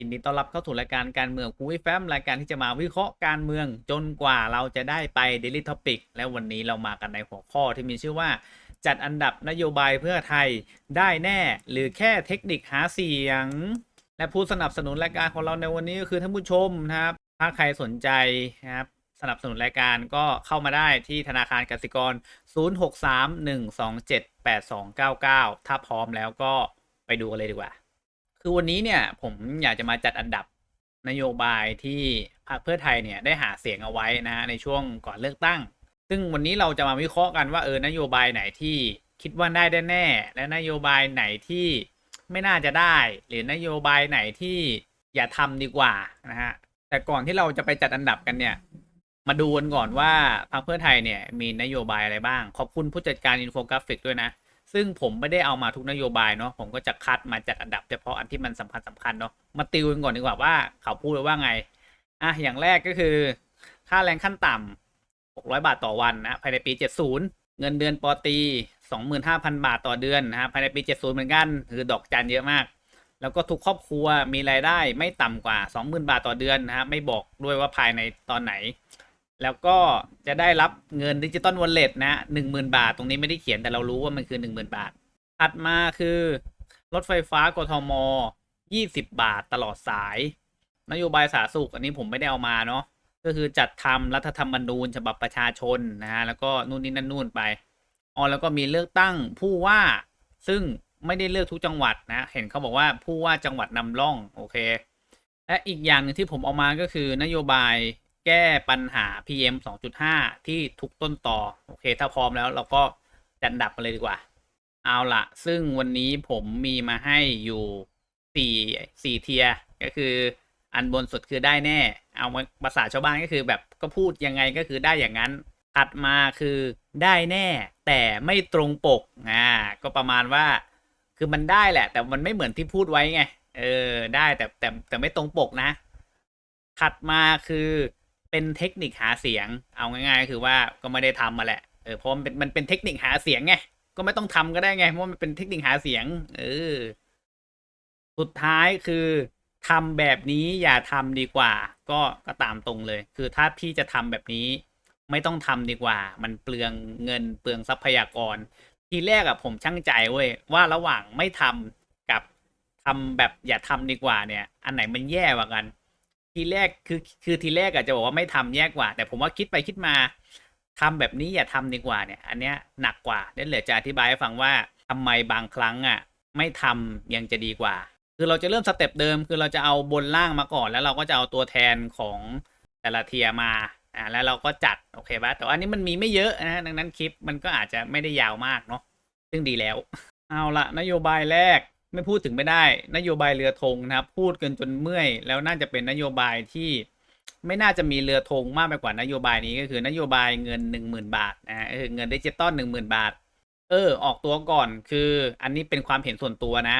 ยินดีต้อนรับเข้าสู่รายการการเมืองคุยแฟมรายการที่จะมาวิเคราะห์การเมืองจนกว่าเราจะได้ไป Daily Topic และวันนี้เรามากันในหัวข้อที่มีชื่อว่า จัดอันดับนโยบายเพื่อไทยได้แน่หรือแค่เทคนิคหาเสียง และผู้สนับสนุนรายการของเราในวันนี้ก็คือท่านผู้ชมนะครับ ถ้าใครสนใจนะครับสนับสนุนรายการก็เข้ามาได้ที่ธนาคารกสิกร 0631278299 ถ้าพร้อมแล้วก็ไปดูกันเลยดีกว่า คือวันนี้เนี่ยผมอยากจะมาจัดอันดับนโยบายที่พรรคเพื่อไทยเนี่ยได้หาเสียงเอาไว้นะฮะในช่วงก่อนเลือกตั้ง ซึ่งวันนี้เราจะมาวิเคราะห์กันว่าเออนโยบายไหนที่คิดว่าได้แน่และนโยบายไหนที่ไม่น่าจะได้ หรือนโยบายไหนที่อย่าทำดีกว่านะฮะแต่ก่อนที่เราจะไปจัดอันดับกันเนี่ย มาดูกันก่อนว่าพรรคเพื่อไทยเนี่ยมีนโยบายอะไรบ้าง ขอบคุณผู้จัดการอินโฟกราฟิกด้วยนะ ซึ่งผมไม่ได้เอามาทุกนโยบายเนาะผมก็จะคัดมาจัดอันดับเฉพาะอันที่มันสำคัญสำคัญเนาะมาติวกันก่อนดีกว่าว่าเขาพูดว่าไงอะอย่างแรกก็คือ ค่าแรงขั้นต่ำ600 บาทต่อวันนะภายในปี 70 เงินเดือนปอตี 25,000 บาทต่อเดือนนะฮะภายในปี 70 เหมือนกัน คือดอกจันเยอะมาก แล้วก็ทุกครอบครัวมีรายได้ไม่ต่ำกว่า 20,000 บาทต่อเดือนนะฮะไม่บอกด้วยว่าภายในตอนไหน แล้วก็จะได้รับเงินดิจิตอลวอลเล็ตนะหนึ่งหมื่นบาท ตรงนี้ไม่ได้เขียนแต่เรารู้ว่ามันคือหนึ่งหมื่นบาท ถัดมาคือ รถไฟฟ้ากทมยี่สิบบาทตลอดสาย นโยบายสาธารณสุขอันนี้ผมไม่ได้เอามาเนาะก็คือจัดทำรัฐธรรมนูญฉบับประชาชนนะฮะแล้วก็นู่นนี่นั่นนู่นไปอ๋อแล้วก็มีเลือกตั้งผู้ว่าซึ่งไม่ได้เลือกทุกจังหวัดนะ เห็นเขาบอกว่าผู้ว่าจังหวัดนำร่องโอเค และอีกอย่างหนึ่งที่ผมเอามาก็คือนโยบาย แก้ปัญหา PM 2.5 ที่ทุกต้นต่อ โอเค ถ้าพร้อมแล้วเราก็จัดอันดับกันเลยดีกว่า เอาละซึ่งวันนี้ผมมีมาให้อยู่สี่สี่เทียร์ก็คืออันบนสุดคือได้แน่ เอามาภาษาชาวบ้านก็คือแบบก็พูดยังไงก็คือได้อย่างนั้นถัดมาคือได้แน่ แต่ไม่ตรงปกอ่าก็ประมาณว่า คือมันได้แหละ แต่มันไม่เหมือนที่พูดไว้ไง เออ ได้แต่แต่แต่ไม่ตรงปกนะถัดมาคือ เป็นเทคนิคหาเสียง เอาง่ายๆคือว่าก็ไม่ได้ทำมาแหละเออเพราะมันเป็นมันเป็นเทคนิคหาเสียงไงก็ไม่ต้องทำก็ได้ไงเพราะมันเป็นเทคนิคหาเสียง เออ สุดท้ายคือทำแบบนี้อย่าทำดีกว่า ก็ก็ตามตรงเลย คือถ้าพี่จะทำแบบนี้ ไม่ต้องทำดีกว่า มันเปลืองเงินเปลืองทรัพยากร ทีแรกอะผมช่างใจเว้ยว่าระหว่างไม่ทำกับทำแบบอย่าทำดีกว่าเนี่ย อันไหนมันแย่กว่ากัน ทีแรกคือคือทีแรกอะจจะบอกว่าไม่ทำแย่กว่า แต่ผมว่าคิดไปคิดมาทำแบบนี้อย่าทำดีกว่าเนี่ย อันเนี้ยหนักกว่าเดี๋ยวเหลือจะอธิบายให้ฟังว่าทำไมบางครั้งอะไม่ทำยังจะดีกว่า คือเราจะเริ่มสเต็ปเดิม คือเราจะเอาบนล่างมาก่อน แล้วเราก็จะเอาตัวแทนของแต่ละเทียมาอ่าแล้วเราก็จัดโอเคปะแต่ว่าอันนี้มันมีไม่เยอะนะดังนั้นคลิปมันก็อาจจะไม่ได้ยาวมากเนาะซึ่งดีแล้ว เอาละนโยบายแรก ไม่พูดถึงไม่ได้ นโยบายเรือธงนะครับ พูดกันจนเมื่อย แล้วน่าจะเป็นนโยบายที่ไม่น่าจะมีเรือธงมากไปกว่านโยบายนี้ก็คือนโยบายเงินหนึ่งหมื่นบาทนะฮะก็คือเงินดิจิตอลหนึ่งหมื่นบาท เออ ออกตัวก่อนคืออันนี้เป็นความเห็นส่วนตัวนะ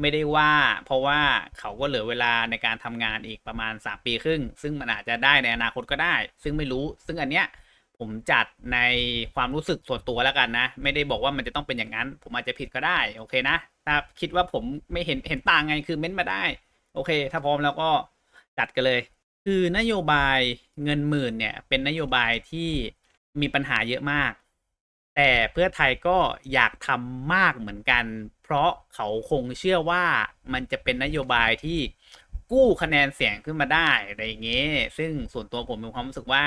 ไม่ได้ว่า เพราะว่าเขาก็เหลือเวลาในการทำงานอีกประมาณ 3 ปีครึ่ง ซึ่งมันอาจจะได้ในอนาคตก็ได้ ซึ่งไม่รู้ ซึ่งอันเนี้ย ผมจัดในความรู้สึกส่วนตัวแล้วกันนะ ไม่ได้บอกว่ามันจะต้องเป็นอย่างนั้น ผมอาจจะผิดก็ได้ โอเคนะ ถ้าคิดว่าผมไม่เห็นเห็นต่างไงคือเม้นมาได้ โอเค ถ้าพร้อมแล้วก็จัดกันเลย คือนโยบายเงินหมื่นเนี่ย เป็นนโยบายที่มีปัญหาเยอะมาก แต่เพื่อไทยก็อยากทำมากเหมือนกัน เพราะเขาคงเชื่อว่ามันจะเป็นนโยบายที่กู้คะแนนเสียงขึ้นมาได้อะไรอย่างเงี้ยซึ่งส่วนตัวผมมีความรู้สึกว่า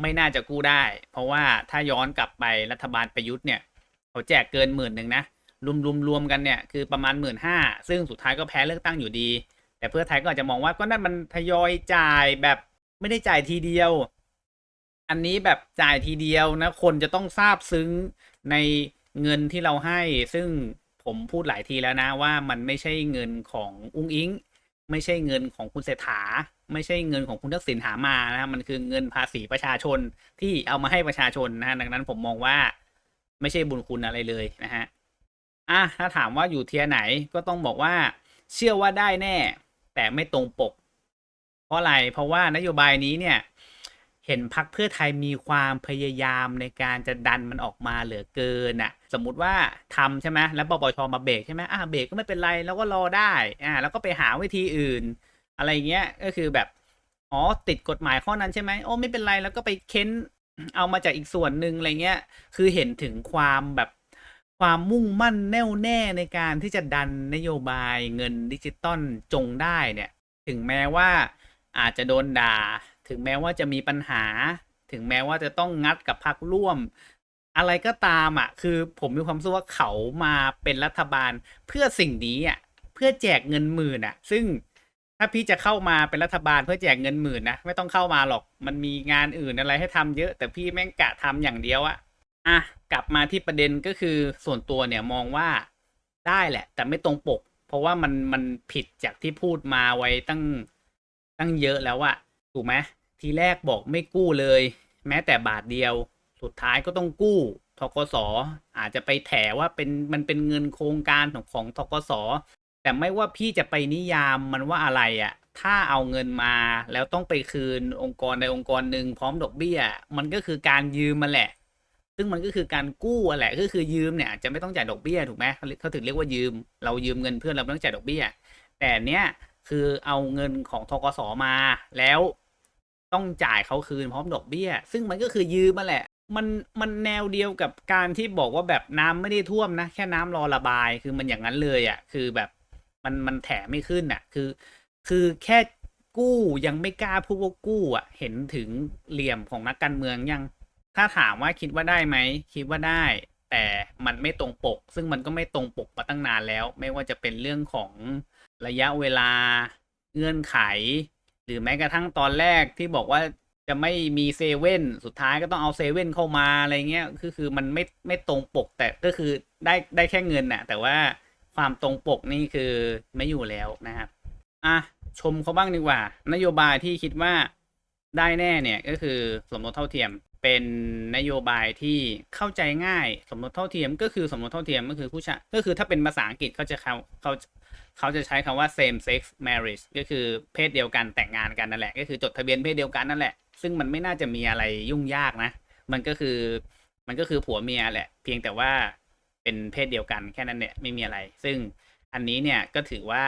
ไม่น่าจะกู้ได้ เพราะว่าถ้าย้อนกลับไปรัฐบาลประยุทธ์เนี่ยเขาแจกเกินหมื่นหนึ่งนะรวมรวมรวมกันเนี่ยคือประมาณหมื่นห้าซึ่งสุดท้ายก็แพ้เลือกตั้งอยู่ดี แต่เพื่อไทยก็อาจจะมองว่าก็นั่นมันทยอยจ่ายแบบไม่ได้จ่ายทีเดียว อันนี้แบบจ่ายทีเดียวนะคนจะต้องทราบซึ้งในเงินที่เราให้ ซึ่งผมพูดหลายทีแล้วนะว่ามันไม่ใช่เงินของอุ้งอิง ไม่ใช่เงินของคุณเศรษฐา ไม่ใช่เงินของคุณทักษิณหามานะฮะมันคือเงินภาษีประชาชนที่เอามาให้ประชาชนนะฮะดังนั้นผมมองว่าไม่ใช่บุญคุณอะไรเลยนะฮะอะถ้าถามว่าอยู่เทียไหนก็ต้องบอกว่า เชื่อว่าได้แน่ แต่ไม่ตรงปก เพราะอะไรเพราะว่านโยบายนี้เนี่ย เห็นพักเพื่อไทยมีความพยายามในการจะดันมันออกมาเหลือเกินอะ สมมุติว่าทำใช่ไหมแล้วปปชมาเบรกใช่ไหมอะเบรกก็ไม่เป็นไรแล้วก็รอได้อ่าแล้วก็ไปหาวิธีอื่น อะไรเงี้ยก็คือแบบอ๋อติดกฎหมายข้อนั้นใช่ไหมโอ้ไม่เป็นไรแล้วก็ไปเค้นเอามาจากอีกส่วนหนึ่งอะไรเงี้ย คือเห็นถึงความแบบความมุ่งมั่นแน่วแน่ในการที่จะดันนโยบายเงินดิจิตอลจงได้เนี่ย ถึงแม้ว่าอาจจะโดนด่า ถึงแม้ว่าจะมีปัญหา ถึงแม้ว่าจะต้องงัดกับพรรคร่วม อะไรก็ตามอะ คือผมมีความรู้สึกว่าเขามาเป็นรัฐบาลเพื่อสิ่งนี้อะ เพื่อแจกเงินหมื่นอะ ซึ่งถ้าพี่จะเข้ามาเป็นรัฐบาลเพื่อแจกเงินหมื่นนะไม่ต้องเข้ามาหรอกมันมีงานอื่นอะไรให้ทำเยอะ แต่พี่แม่งกะทำอย่างเดียวอะอะกลับมาที่ประเด็นก็คือส่วนตัวเนี่ยมองว่าได้แหละ แต่ไม่ตรงปก เพราะว่ามันมันผิดจากที่พูดมาไว้ตั้งตั้งเยอะแล้วอะ ถูกไหมทีแรกบอกไม่กู้เลย แม้แต่บาทเดียว สุดท้ายก็ต้องกู้ทกสอาจจะไปแถว่าเป็นมันเป็นเงินโครงการของของทกสแต่ไม่ว่าพี่จะไปนิยามมันว่าอะไรอะ่ะ ถ้าเอาเงินมาแล้วต้องไปคืนองค์กรใดองค์กรหนึ่งพร้อมดอกเบี้ย มันก็คือการยืมมาแหละ ซึ่งมันก็คือการกู้อะแหละก็คือยืมเนี่ยจะไม่ต้องจ่ายดอกเบี้ยถูกไหมเขาเขาถึงเรียกว่ายืม เรายืมเงินเพื่อนเราไม่ต้องจ่ายดอกเบี้ย แต่เนี้ยคือเอาเงินของทกสมาแล้ว ต้องจ่ายเขาคืนพร้อมดอกเบี้ย ซึ่งมันก็คือยืมมาแหละ มันมันแนวเดียวกับการที่บอกว่าแบบน้ำไม่ได้ท่วมนะ แค่น้ำรอระบายคือมันอย่างนั้นเลยอะ คือแบบมันมันแถไม่ขึ้นอะ คือ คือแค่กู้ยังไม่กล้าพูดว่ากู้อะ เห็นถึงเหลี่ยมของนักการเมืองยัง ถ้าถามว่าคิดว่าได้ไหมคิดว่าได้ แต่มันไม่ตรงปก ซึ่งมันก็ไม่ตรงปกมาตั้งนานแล้ว ไม่ว่าจะเป็นเรื่องของระยะเวลาเงื่อนไข หรือแม้กระทั่งตอนแรกที่บอกว่าจะไม่มีเซเว่นสุดท้ายก็ต้องเอาเซเว่นเข้ามาอะไรเงี้ยคือคือมันไม่ไม่ตรงปก แต่ก็คือได้ได้แค่เงินน่ะ แต่ว่าความตรงปกนี่คือไม่อยู่แล้วนะครับอะชมเขาบ้างดีกว่า นโยบายที่คิดว่าได้แน่เนี่ยก็คือสมรสเท่าเทียมเป็นนโยบายที่เข้าใจง่าย สมรสเท่าเทียมก็คือสมรสเท่าเทียมก็คือผู้ชายก็คือถ้าเป็นภาษาอังกฤษเขาจะเขาเขา เขาจะใช้คำว่า same sex marriage ก็คือเพศเดียวกันแต่งงานกันนั่นแหละ ก็คือจดทะเบียนเพศเดียวกันนั่นแหละ ซึ่งมันไม่น่าจะมีอะไรยุ่งยากนะ มันก็คือมันก็คือผัวเมียแหละ เพียงแต่ว่าเป็นเพศเดียวกันแค่นั้นเนี่ยไม่มีอะไร ซึ่งอันนี้เนี่ยก็ถือว่า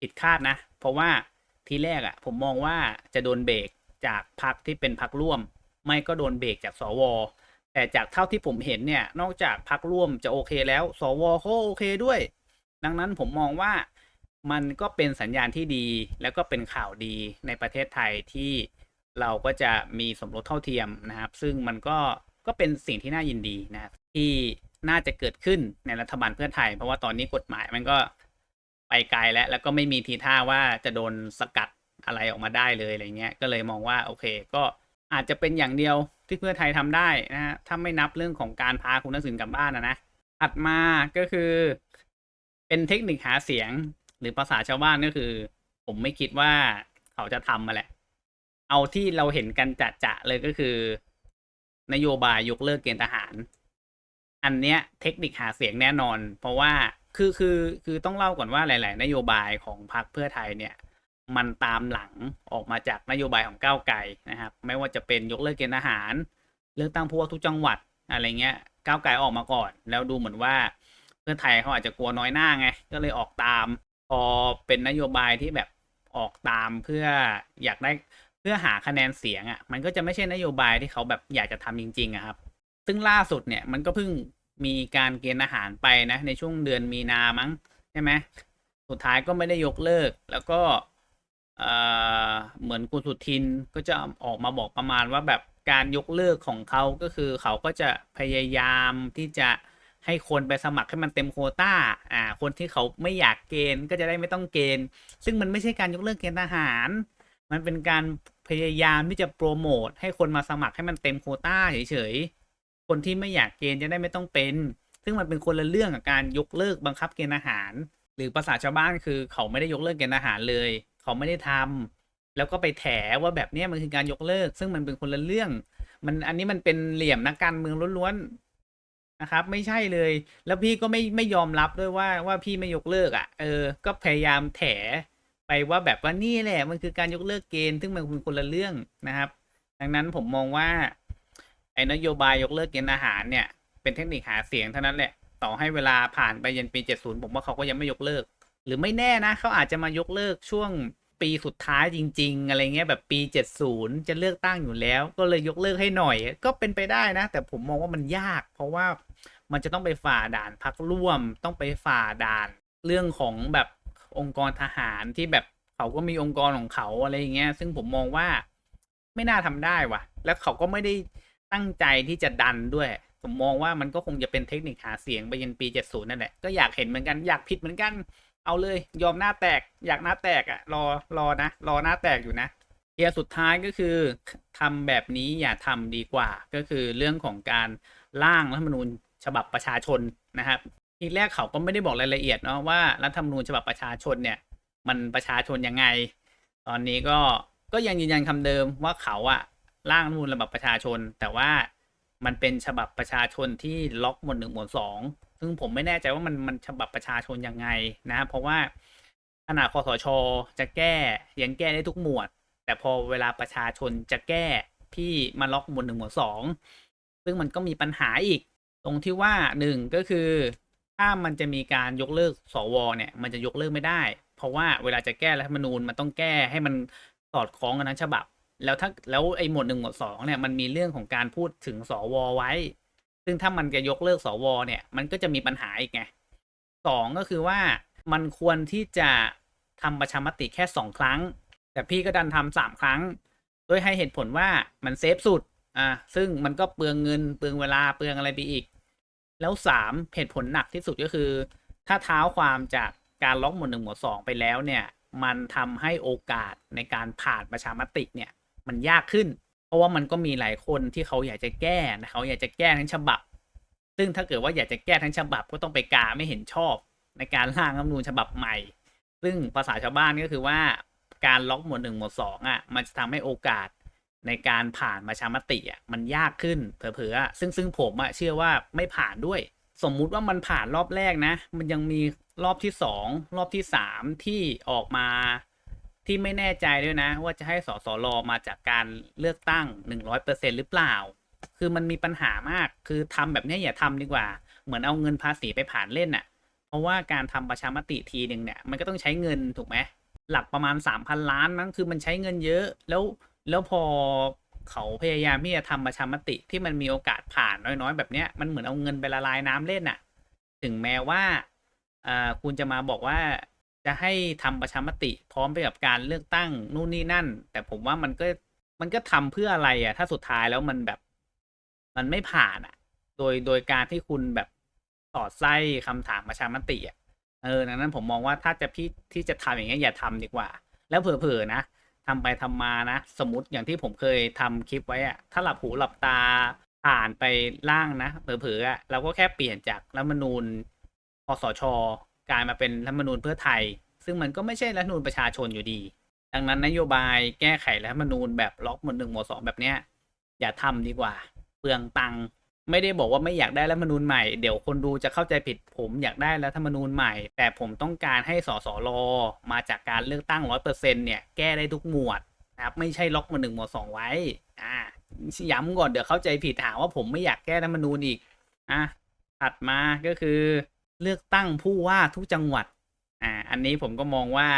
ผิดคาดนะ เพราะว่าทีแรกอะ่ะ ผมมองว่าจะโดนเบรกจากพักที่เป็นพักร่วม ไม่ก็โดนเบรกจากสวแต่จากเท่าที่ผมเห็นเนี่ย นอกจากพักร่วมจะโอเคแล้ว สวเขาโอเคด้วย ดังนั้นผมมองว่า มันก็เป็นสัญญาณที่ดี แล้วก็เป็นข่าวดีในประเทศไทยที่เราก็จะมีสมรสเท่าเทียมนะครับ ซึ่งมันก็ก็เป็นสิ่งที่น่ายินดีนะที่น่าจะเกิดขึ้นในรัฐบาลเพื่อไทย เพราะว่าตอนนี้กฎหมายมันก็ไปไกลแล้ว แล้วก็ไม่มีทีท่าว่าจะโดนสกัดอะไรออกมาได้เลยอะไรเงี้ยก็เลยมองว่าโอเค ก็อาจจะเป็นอย่างเดียวที่เพื่อไทยทำได้นะฮะถ้าไม่นับเรื่องของการพาคุณทักษิณกลับบ้านนะนะถัดมาก็คือ เป็นเทคนิคหาเสียง รือภาษาชาวบ้านก็คือ ผมไม่คิดว่าเขาจะทำมาแหละ เอาที่เราเห็นกันจะจะเลยก็คือ นโยบายยกเลิกเกณฑ์ทหาร อันเนี้ยเทคนิคหาเสียงแน่นอน เพราะว่าคือคือคือต้องเล่าก่อนว่าหลาย ๆ นโยบายของพรรคเพื่อไทยเนี่ย มันตามหลังออกมาจากนโยบายของก้าวไกลนะครับ ไม่ว่าจะเป็นยกเลิกเกณฑ์ทหาร เลือกตั้งผู้ว่าทุกจังหวัดอะไรเงี้ยก้าวไกลออกมาก่อน แล้วดูเหมือนว่าเพื่อไทยเขาอาจจะกลัวน้อยหน้าไง ก็เลยออกตาม อเป็นนโยบายที่แบบออกตามเพื่ออยากได้เพื่อหาคะแนนเสียงอะ่ะ มันก็จะไม่ใช่นโยบายที่เขาแบบอยากจะทำจริงๆอะครับ ซึ่งล่าสุดเนี่ยมันก็เพิ่งมีการเกณฑ์อาหารไปนะ ในช่วงเดือนมีนามั้งใช่ไหมสุดท้ายก็ไม่ได้ยกเลิก แล้วก็เอ่อเหมือนคุณสุทินก็จะออกมาบอกประมาณว่าแบบการยกเลิกของเขาก็คือเขาก็จะพยายามที่จะ ให้คนไปสมัครให้มันเต็มโควต้าอ่าคนที่เขาไม่อยากเกณฑ์ก็จะได้ไม่ต้องเกณฑ์ ซึ่งมันไม่ใช่การยกเลิกเกณฑ์ทหาร มันเป็นการพยายามที่จะโปรโมทให้คนมาสมัครให้มันเต็มโควต้าเฉยๆคนที่ไม่อยากเกณฑ์จะได้ไม่ต้องเป็น ซึ่งมันเป็นคนละเรื่องกับการยกเลิกบังคับเกณฑ์อาหาร หรือภาษาชาวบ้านคือเขาไม่ได้ยกเลิกเกณฑ์อาหารเลย เขาไม่ได้ทำแล้วก็ไปแถว่าแบบนี้มันคือการยกเลิก ซึ่งมันเป็นคนละเรื่อง มันอันนี้มันเป็นเหลี่ยมนักการเมืองล้วนๆ นะครับ ไม่ใช่เลย แล้วพี่ก็ไม่ไม่ยอมรับด้วยว่าว่าพี่ไม่ยกเลิกอะ่ะ เออ ก็พยายามแถไปว่าแบบว่านี่แหละ มันคือการยกเลิกเกณฑ์ซึ่งมันเป็นคนละเรื่องนะครับ ดังนั้นผมมองว่า ไอ้นโยบายยกเลิกเกณฑ์อาหารเนี่ย เป็นเทคนิคหาเสียงเท่านั้นแหละ ต่อให้เวลาผ่านไปยันปี 70 ผมว่าเขาก็ยังไม่ยกเลิก หรือไม่แน่นะเขาอาจจะมายกเลิกช่วงปีสุดท้ายจริง ๆ อะไรเงี้ยแบบปี 70 จะเลือกตั้งอยู่แล้ว ก็เลยยกเลิกให้หน่อย ก็เป็นไปได้นะ แต่ผมมองว่ามันยาก เพราะว่า มันจะต้องไปฝ่าด่านพักร่วม ต้องไปฝ่าด่านเรื่องของแบบองค์กรทหารที่แบบเขาก็มีองค์กรของเขาอะไรอย่างเงี้ย ซึ่งผมมองว่าไม่น่าทำได้ว่ะ แล้วเขาก็ไม่ได้ตั้งใจที่จะดันด้วย ผมมองว่ามันก็คงจะเป็นเทคนิคหาเสียงไปยันปี 70 นั่นแหละ ก็อยากเห็นเหมือนกัน อยากผิดเหมือนกัน เอาเลย ยอมหน้าแตก อยากหน้าแตกอะรอ รอนะ รอหน้าแตกอยู่นะเทียสุดท้ายก็คือทำแบบนี้อย่าทำดีกว่า ก็คือเรื่องของการร่างรัฐธรรมนูญ ฉบับประชาชนนะครับ ทีแรกเขาก็ไม่ได้บอกรายละเอียดเนาะว่ารัฐธรรมนูญฉบับประชาชนเนี่ย มันประชาชนยังไง ตอนนี้ก็ก็ยังยืนยันคำเดิมว่าเขาอะร่างรัฐธรรมนูญฉบับประชาชน แต่ว่ามันเป็นฉบับประชาชนที่ล็อกหมวดหนึ่งหมวดสองซึ่งผมไม่แน่ใจว่ามันมันฉบับประชาชนยังไงนะเพราะว่าขนาดคอสชจะแก้ยังแก้ได้ทุกหมวด แต่พอเวลาประชาชนจะแก้พี่มาล็อกหมวดหนึ่งหมวดสองซึ่งมันก็มีปัญหาอีก ตรงที่ว่าหนึ่งก็คือ ถ้ามันจะมีการยกเลิกสวเนี่ย มันจะยกเลิกไม่ได้ เพราะว่าเวลาจะแก้รัฐธรรมนูญมันต้องแก้ให้มันสอดคล้องกันทั้งฉบับ แล้วถ้าแล้วไอ้หมวดหนึ่งหมวดสองเนี่ยมันมีเรื่องของการพูดถึงสวไว้ ซึ่งถ้ามันจะยกเลิกสวเนี่ย มันก็จะมีปัญหาอีกไงสองก็คือว่ามันควรที่จะทำประชามติแค่สองครั้ง แต่พี่ก็ดันทำสามครั้ง โดยให้เหตุผลว่ามันเซฟสุดอ่าซึ่งมันก็เปลืองเงินเปลืองเวลาเปลืองอะไรไปอีก แล้วสามเหตุผลหนักที่สุดก็คือ ถ้าเท้าความจากการล็อกหมวดหนึ่งหมวดสองไปแล้วเนี่ย มันทำให้โอกาสในการผ่านประชามติเนี่ย มันยากขึ้น เพราะว่ามันก็มีหลายคนที่เขาอยากจะแก้นะเขาอยากจะแก้ทั้งฉบับ ซึ่งถ้าเกิดว่าอยากจะแก้ทั้งฉบับก็ต้องไปกาไม่เห็นชอบ ในการร่างรัฐมนูญฉบับใหม่ ซึ่งภาษาชาวบ้านก็คือว่าการล็อกหมวดหนึ่งหมวดสองอะมันจะทำให้โอกาส ในการผ่านประชามติอะมันยากขึ้นเผลอๆซึ่งซึ่งผมอะเชื่อว่าไม่ผ่านด้วย สมมุติว่ามันผ่านรอบแรกนะ มันยังมีรอบที่สองรอบที่สามที่ออกมาที่ไม่แน่ใจด้วยนะ ว่าจะให้สสรมาจากการเลือกตั้งหนึ่งร้อยเปอร์เซ็นหรือเปล่า คือมันมีปัญหามากคือทำแบบนี้อย่าทำดีกว่า เหมือนเอาเงินภาษีไปผ่านเล่นน่ะ เพราะว่าการทำประชามติทีหนึ่งเนี่ยมันก็ต้องใช้เงินถูกไหมหลักประมาณสามพันล้านมั้งคือมันใช้เงินเยอะแล้ว แล้วพอเขาพยายามที่จะทำประชามติที่มันมีโอกาสผ่านน้อยๆ แบบเนี้ยมันเหมือนเอาเงินไปละลายน้ำเล่นน่ะ ถึงแม้ว่าอ่าคุณจะมาบอกว่าจะให้ทำประชามติ พร้อมไปกับการเลือกตั้งนู่นนี่นั่น แต่ผมว่ามันก็มันก็ทำเพื่ออะไรอะ ถ้าสุดท้ายแล้วมันแบบมันไม่ผ่านอะ โดยโดยการที่คุณแบบสอดไส้คำถามประชามติอะเออดังนั้นผมมองว่าถ้าจะพี่ที่จะทำอย่างเงี้ยอย่าทำดีกว่า แล้วเผลอๆนะ ทำไปทำมานะ สมมติอย่างที่ผมเคยทำคลิปไว้อะถ้าหลับหูหลับตาผ่านไปล่างนะเผลอๆอะเราก็แค่เปลี่ยนจากรัฐมนูญคสชกลายมาเป็นรัฐมนูญเพื่อไทย ซึ่งมันก็ไม่ใช่รัฐมนูญประชาชนอยู่ดี ดังนั้นนโยบายแก้ไขรัฐมนูญแบบล็อกหมวดหนึ่งหมวดสองแบบเนี้ยอย่าทำดีกว่าเปลืองตังค์ ไม่ได้บอกว่าไม่อยากได้รัฐมนูญใหม่ เดี๋ยวคนดูจะเข้าใจผิดผมอยากได้รัฐมนูญใหม่ แต่ผมต้องการให้สสรมาจากการเลือกตั้งร้อยเปอร์เซ็นเนี่ยแก้ได้ทุกหมวดนะครับไม่ใช่ล็อกหมวดหนึ่งหมวดสองไว้ อ่าย้ำก่อนเดี๋ยวเข้าใจผิดหาว่าผมไม่อยากแก้รัฐมนูญอีกอะถัดมาก็คือเลือกตั้งผู้ว่าทุกจังหวัดอ่าอันนี้ผมก็มองว่า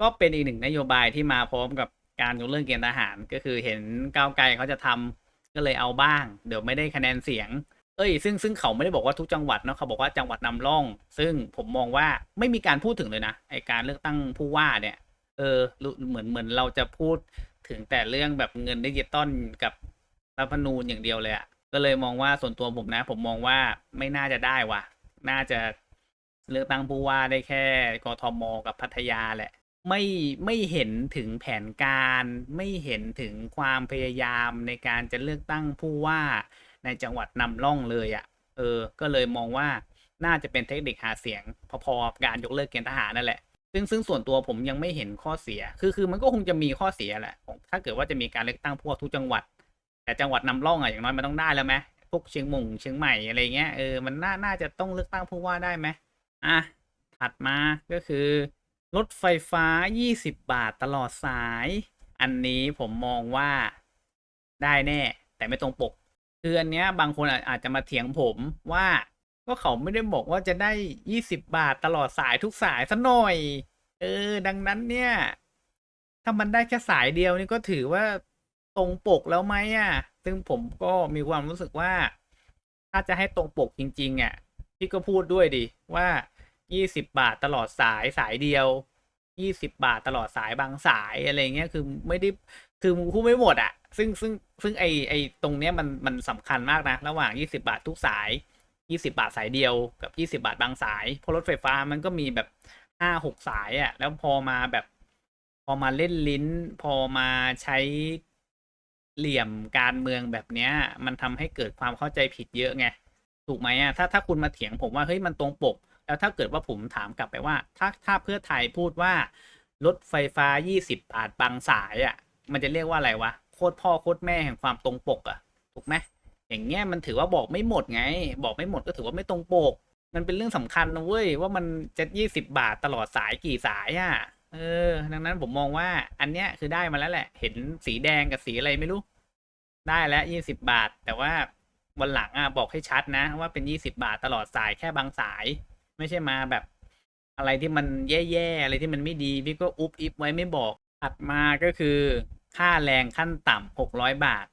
ก็เป็นอีกหนึ่งนโยบายที่มาพร้อมกับการยกเลิกเกณฑ์ทหารก็คือเห็นก้าวไกลเขาจะทำ ก็เลยเอาบ้าง เดี๋ยวไม่ได้คะแนนเสียง เอ้ย ซึ่งซึ่งเขาไม่ได้บอกว่าทุกจังหวัดเนาะเขาบอกว่าจังหวัดนำร่อง ซึ่งผมมองว่าไม่มีการพูดถึงเลยนะไอการเลือกตั้งผู้ว่าเนี่ย เออเหมือนเหมือนเราจะพูดถึงแต่เรื่องแบบเงินดิจิตอลกับรัฐธรรมนูญอย่างเดียวเลยอะก็เลยมองว่าส่วนตัวผมนะ ผมมองว่าไม่น่าจะได้ว่ะ น่าจะเลือกตั้งผู้ว่าได้แค่กทมกับพัทยาแหละ ไม่ไม่เห็นถึงแผนการไม่เห็นถึงความพยายามในการจะเลือกตั้งผู้ว่าในจังหวัดนำร่องเลยอะ่ะ เออ ก็เลยมองว่าน่าจะเป็นเทคนิคหาเสียง พอๆกับการยกเลิกเกณฑ์ทหารนั่นแหละ ซึ่งซึ่งส่วนตัวผมยังไม่เห็นข้อเสีย คือคือมันก็คงจะมีข้อเสียแหละ ถ้าเกิดว่าจะมีการเลือกตั้งผู้ว่าทุกจังหวัด แต่จังหวัดนำร่องอะอย่างน้อยมันต้องได้แล้วไหมพวกเชียงมงเชียงใหม่อะไรเงี้ย เออ มันน่า น่าจะต้องเลือกตั้งผู้ว่าได้ไหมอะ ถัดมาก็คือ รถไฟฟ้า 20 บาทตลอดสาย อันนี้ผมมองว่าได้แน่ แต่ไม่ตรงปก คืออันเนี้ยบางคนอาจจจะมาเถียงผมว่าก็เขาไม่ได้บอกว่าจะได้ 20 บาทตลอดสายทุกสายซะหน่อย เออ ดังนั้นเนี่ย ถ้ามันได้แค่สายเดียวนี่ก็ถือว่าตรงปกแล้วไหมอะ ซึ่งผมก็มีความรู้สึกว่า ถ้าจะให้ตรงปกจริง ๆ อะ พี่ก็พูดด้วยดิว่า ยี่สิบบาทตลอดสายสายเดียวยี่สิบาทตลอดสายบางสายอะไรเงี้ยคือไม่ได้คือพูดไม่หมดอะซึ่งซึ่งซึ่งไอไอตรงเนี้ยมันมันสำคัญมากนะ ระหว่างยี่สิบาททุกสายยี่สิบาทสายเดียวกับยี่สิบาทบางสายเพราะรถไฟฟ้ามันก็มีแบบห้าหกสายอะแล้วพอมาแบบ พอมาเล่นลิ้น พอมาใช้เหลี่ยมการเมืองแบบเนี้ย มันทำให้เกิดความเข้าใจผิดเยอะไงถูกไหมอะถ้าถ้าคุณมาเถียงผมว่าเฮ้ยมันตรงปก แล้วถ้าเกิดว่าผมถามกลับไปว่า ถ้าถ้าเพื่อไทยพูดว่ารถไฟฟ้า 20 บาทบางสายอะ มันจะเรียกว่าอะไรวะ โคตรพ่อโคตรแม่แห่งความตรงปกอะ ถูกไหมอย่างเงี้ยมันถือว่าบอกไม่หมดไง บอกไม่หมดก็ถือว่าไม่ตรงปก มันเป็นเรื่องสำคัญนะเว้ยว่ามันจะ20บาทตลอดสายกี่สายอะ เออ ดังนั้นผมมองว่าอันเนี้ยคือได้มาแล้วแหละ เห็นสีแดงกับสีอะไรไม่รู้ ได้แล้วยี่สิบาท แต่ว่าวันหลังอะบอกให้ชัดนะ ว่าเป็นยี่สิบาทตลอดสายแค่บางสาย ไม่ใช่มาแบบ อะไรที่มันแย่ๆอะไรที่มันไม่ดี พี่ก็อุบอิบไว้ไม่บอกถัดมาก็คือค่าแรงขั้นต่ำหกร้อยบาท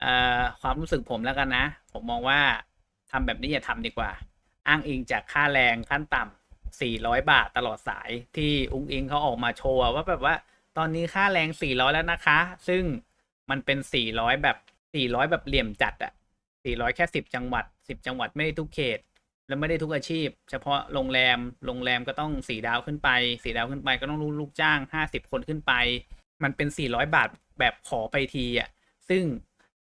เอ่อความรู้สึกผมแล้วกันนะ ผมมองว่าทำแบบนี้อย่าทำดีกว่า อ้างอิงจากค่าแรงขั้นต่ำสี่ร้อยบาทตลอดสายที่อุ้งอิงเขาออกมาโชว์ว่าแบบว่า ตอนนี้ค่าแรงสี่ร้อยแล้วนะคะ ซึ่งมันเป็นสี่ร้อยแบบสี่ร้อยแบบเหลี่ยมจัดอะสี่ร้อยแค่สิบจังหวัดสิบจังหวัดไม่ได้ทุกเขต แล้วไม่ได้ทุกอาชีพ เฉพาะโรงแรม โรงแรมก็ต้องสี่ดาวขึ้นไปสี่ดาวขึ้นไปก็ต้องลูกลูกจ้างห้าสิบคนขึ้นไป มันเป็นสี่ร้อยบาทแบบขอไปทีอะ ซึ่ง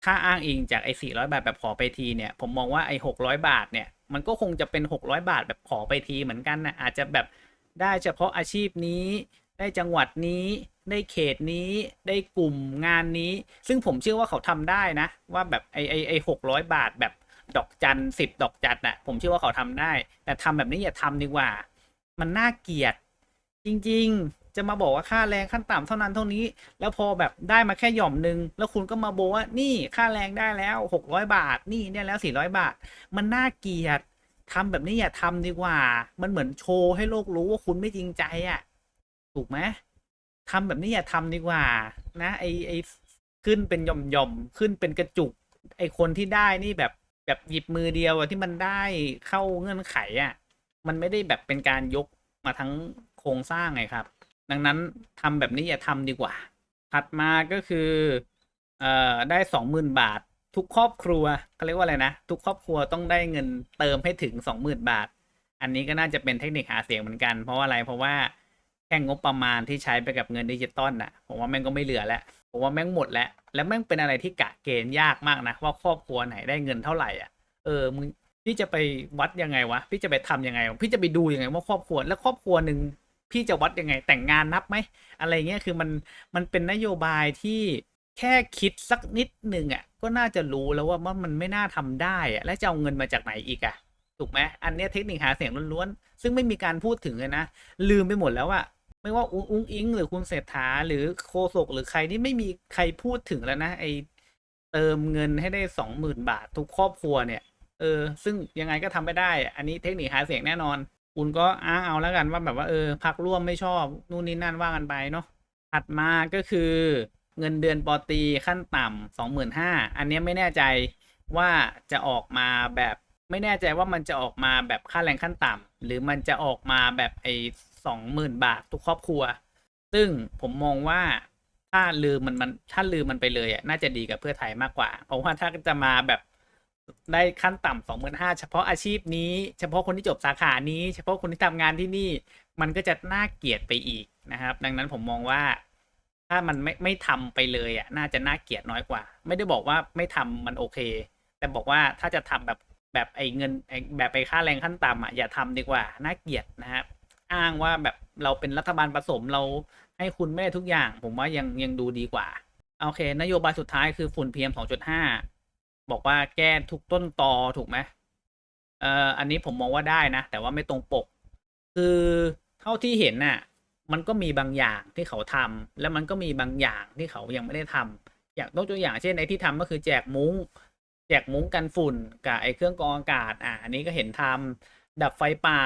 ถ้าอ้างอิงจากไอ้สี่ร้อยบาทแบบขอไปทีเนี่ย ผมมองว่าไอ้หกร้อยบาทเนี่ย มันก็คงจะเป็นหกร้อยบาทแบบขอไปทีเหมือนกันนะอาจจะแบบได้เฉพาะอาชีพนี้ ได้จังหวัดนี้ ได้เขตนี้ ได้กลุ่มงานนี้ ซึ่งผมเชื่อว่าเขาทำได้นะ ว่าแบบไอ้ไอ้ไอ้หกร้อยบาทแบบ ดอกจันสิบดอกจันน่ะ ผมเชื่อว่าเขาทำได้ แต่ทำแบบนี้อย่าทำดีกว่า มันน่าเกลียด จริง ๆ จะมาบอกว่าค่าแรงขั้นต่ำเท่านั้นเท่านี้ แล้วพอแบบได้มาแค่หย่อมหนึ่งแล้วคุณก็มาโบว่านี่ค่าแรงได้แล้วหกร้อยบาท นี่ได้แล้วสี่ร้อยบาท มันน่าเกลียดทำแบบนี้อย่าทำดีกว่า มันเหมือนโชว์ให้โลกรู้ว่าคุณไม่จริงใจอะ่ะ ถูกไหมทำแบบนี้อย่าทำดีกว่า นะ ไอไอขึ้นเป็นหย่อมหย่อมขึ้นเป็นกระจุก ไอคนที่ได้นี่แบบ แบบหยิบมือเดียวอะที่มันได้เข้าเงื่อนไขอะ่ะมันไม่ได้แบบเป็นการยกมาทั้งโครงสร้างไงครับ ดังนั้นทำแบบนี้อย่าทำดีกว่า ถัดมาก็คือเอ่อได้สองหมื่นบาท ทุกครอบครัวเขาเรียกว่าอะไรนะ ทุกครอบครัวต้องได้เงินเติมให้ถึงสองหมื่นบาท อันนี้ก็น่าจะเป็นเทคนิคหาเสียงเหมือนกัน เพราะว่าอะไรเพราะว่าแค่งบประมาณที่ใช้ไปกับเงินดิจิตอลน่ะผมว่าแม่งก็ไม่เหลือแล้ว ผมว่าแม่งหมดแล้วแล้วแม่งเป็นอะไรที่กะเกณฑ์ยากมากนะว่าครอบครัวไหนได้เงินเท่าไหร่อะเออมึงพี่จะไปวัดยังไงวะพี่จะไปทำยังไงพี่จะไปดูยังไงว่าครอบครัวแล้วครอบครัวหนึ่งพี่จะวัดยังไงแต่งงานนับไหมอะไรเงี้ยคือมันมันเป็นนโยบายที่แค่คิดสักนิดหนึ่งอะก็น่าจะรู้แล้วว่ามันไม่น่าทำได้อะแล้วจะเอาเงินมาจากไหนอีกอะถูกไหมอันเนี้ยเทคนิคหาเสียงล้วนๆซึ่งไม่มีการพูดถึงเลยนะลืมไปหมดแล้วอะ ไม่ว่าอุ้งอุ้งอิง หรือคุณเศรษฐาหรือโคศกหรือใครนี่ไม่มีใครพูดถึงแล้วนะไอเติมเงินให้ได้สองหมื่นบาท ทุกครอบครัวเนี่ย เออ ซึ่งยังไงก็ทำไม่ได้ อันนี้เทคนิคหาเสียงแน่นอน คุณก็อ้างเอาแล้วกันว่าแบบว่าเออพักร่วมไม่ชอบนู่นนี่นั่นว่ากันไปเนาะถัดมาก็คือเงินเดือนปอตีขั้นต่ำสองหมื่นห้าอันนี้ไม่แน่ใจว่าจะออกมาแบบไม่แน่ใจว่ามันจะออกมาแบบค่าแรงขั้นต่ำหรือมันจะออกมาแบบไอ้ สองหมื่นบาททุกครอบครัว ซึ่งผมมองว่าถ้าลืมมันมันถ้าลืมมันไปเลยอะน่าจะดีกับเพื่อไทยมากกว่า เพราะว่าถ้าจะมาแบบได้ขั้นต่ำสองหมื่นห้าเฉพาะอาชีพนี้ เฉพาะคนที่จบสาขานี้ เฉพาะคนที่ทำงานที่นี่มันก็จะน่าเกลียดไปอีกนะครับ ดังนั้นผมมองว่า ถ้ามันไม่ไม่ทำไปเลยอะน่าจะน่าเกลียดน้อยกว่า ไม่ได้บอกว่าไม่ทำมันโอเค แต่บอกว่าถ้าจะทำแบบแบบไอ้เงินแบบไปค่าแรงขั้นต่ำอะอย่าทำดีกว่าน่าเกลียดนะครับ อ้างว่าแบบเราเป็นรัฐบาลผสมเราให้คุณไม่ได้ทุกอย่าง ผมว่ายังยังดูดีกว่าโอเค นโยบายสุดท้ายคือฝุ่น PM 2.5บอกว่าแก้ทุกต้นตอถูกไหมเอ่ออันนี้ผมมองว่าได้นะ แต่ว่าไม่ตรงปก คือเท่าที่เห็นน่ะ มันก็มีบางอย่างที่เขาทำแล้วมันก็มีบางอย่างที่เขายังไม่ได้ทำอย่างยกตัวอย่างเช่นไอ้ที่ทำก็คือแจกมุ้ง แจกมุ้งกันฝุ่นกับไอ้เครื่องกรองอากาศ อะอันนี้ก็เห็นทำดับไฟป่า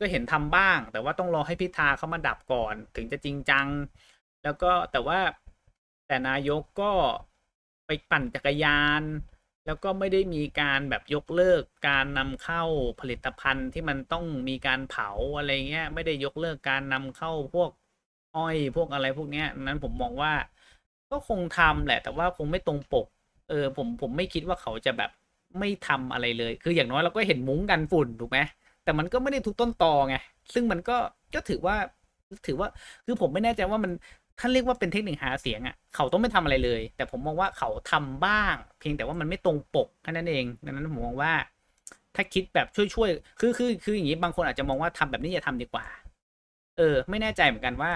ก็เห็นทำบ้าง แต่ว่าต้องรอให้พิธาเขามาดับก่อน ถึงจะจริงจัง แล้วก็แต่ว่าแต่นายกก็ไปปั่นจักรยาน แล้วก็ไม่ได้มีการแบบยกเลิกการนำเข้าผลิตภัณฑ์ที่มันต้องมีการเผาอะไรเงี้ย ไม่ได้ยกเลิกการนำเข้าพวกอ้อยพวกอะไรพวกเนี้ยนั้นผมมองว่า ก็คงทำแหละ แต่ว่าคงไม่ตรงปก เออผมผมไม่คิดว่าเขาจะแบบไม่ทำอะไรเลย คืออย่างน้อยเราก็เห็นมุ้งกันฝุ่นถูกไหม แต่มันก็ไม่ได้ทุกต้นตอไงซึ่งมันก็ก็ถือว่า ถือว่าคือผมไม่แน่ใจว่ามันท่านเรียกว่าเป็นเทคนิคหาเสียงอะ่ะ เขาต้องไม่ทำอะไรเลย แต่ผมมองว่าเขาทำบ้าง เพียงแต่ว่ามันไม่ตรงปกแค่นั้นเองดังนั้นผมมองว่า ถ้าคิดแบบช่วยๆคือคือคืออย่างนี้บางคนอาจจะมองว่าทำแบบนี้อย่าทำดีกว่า เออ ไม่แน่ใจเหมือนกันว่า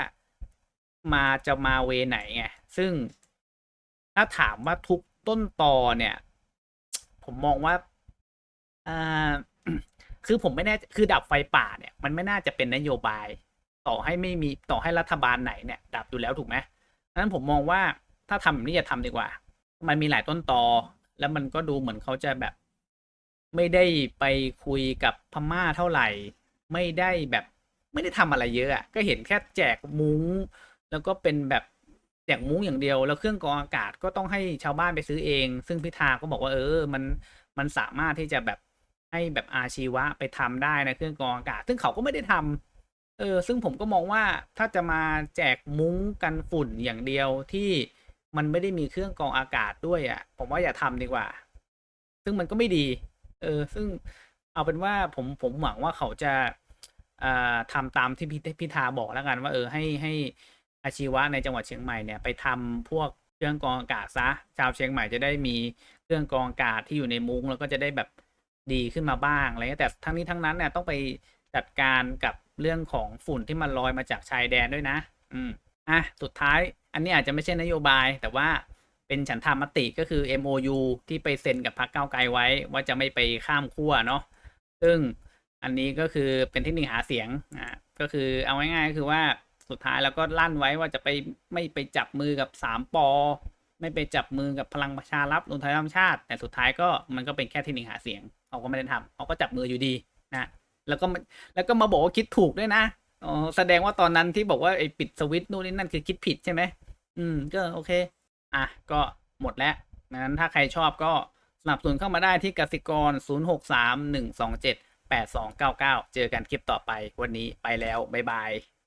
มาจะมาเวไหนไงซึ่งถ้าถามว่าทุกต้นตอเนี่ย ผมมองว่าอ่า คือผมไม่แน่คือดับไฟป่าเนี่ย มันไม่น่าจะเป็นนโยบาย ต่อให้ไม่มีต่อให้รัฐบาลไหนเนี่ย ดับอยู่แล้วถูกไหมดังนั้นผมมองว่าถ้าทำแบบนี้จะทำดีกว่า มันมีหลายต้นตอ แล้วมันก็ดูเหมือนเขาจะแบบ ไม่ได้ไปคุยกับพม่าเท่าไหร่ ไม่ได้แบบ ไม่ได้ทำอะไรเยอะอะก็เห็นแค่แจกมุ้ง แล้วก็เป็นแบบแจกมุ้งอย่างเดียว แล้วเครื่องกรองอากาศก็ต้องให้ชาวบ้านไปซื้อเอง ซึ่งพิธาก็บอกว่าเออ มันมันสามารถที่จะแบบ ให้แบบอาชีวะไปทำได้นะเครื่องกรองอากาศ ซึ่งเขาก็ไม่ได้ทำเออ ซึ่งผมก็มองว่าถ้าจะมาแจกมุ้งกันฝุ่นอย่างเดียวที่มันไม่ได้มีเครื่องกรองอากาศด้วยอะ่ะ ผมว่าอย่าทำดีกว่า ซึ่งมันก็ไม่ดี เออ ซึ่งเอาเป็นว่าผมผมหวังว่าเขาจะอ่าทำตามที่พิพิธาบอกแล้วกัน ว่าเออให้ให้อาชีวะในจังหวัดเชียงใหม่เนี่ยไปทำพวกเครื่องกรองอากาศซะ ชาวเชียงใหม่จะได้มีเครื่องกรองอากาศที่อยู่ในมุ้งแล้วก็จะได้แบบ ดีขึ้นมาบ้างอะไรเงี้ยแต่ทั้งนี้ทั้งนั้นเนี่ยต้องไปจัดการกับเรื่องของฝุ่นที่มันลอยมาจากชายแดนด้วยนะ อืมอะสุดท้ายอันนี้อาจจะไม่ใช่นโยบาย แต่ว่าเป็นฉันทามติก็คือ MOU ที่ไปเซ็นกับพรรคก้าวไกลไว้ ว่าจะไม่ไปข้ามขั้วเนาะซึ่งอันนี้ก็คือเป็นเทคนิคหาเสียงอ่าก็คือเอาง่ายๆก็คือว่าสุดท้ายแล้วก็ลั่นไว้ว่าจะไปไม่ไปจับมือกับสามปอ ไม่ไปจับมือกับพลังประชารัฐรวมไทยธรรมชาติ แต่สุดท้ายก็มันก็เป็นแค่เทคนิคหาเสียงเขาก็ไม่ได้ทำเขาก็จับมืออยู่ดีนะแล้วก็แล้วก็มาบอกว่าคิดถูกด้วยนะอ๋อแสดงว่าตอนนั้นที่บอกว่าไอ้ปิดสวิตช์นู่นนี่นั่นคือคิดผิดใช่ไหมอืม ก็โอเค อะก็หมดแล้วนั้นถ้าใครชอบก็สนับสนุนเข้ามาได้ที่กสิกร 0631278299 เจอกันคลิปต่อไปวันนี้ไปแล้ว บ๊ายบาย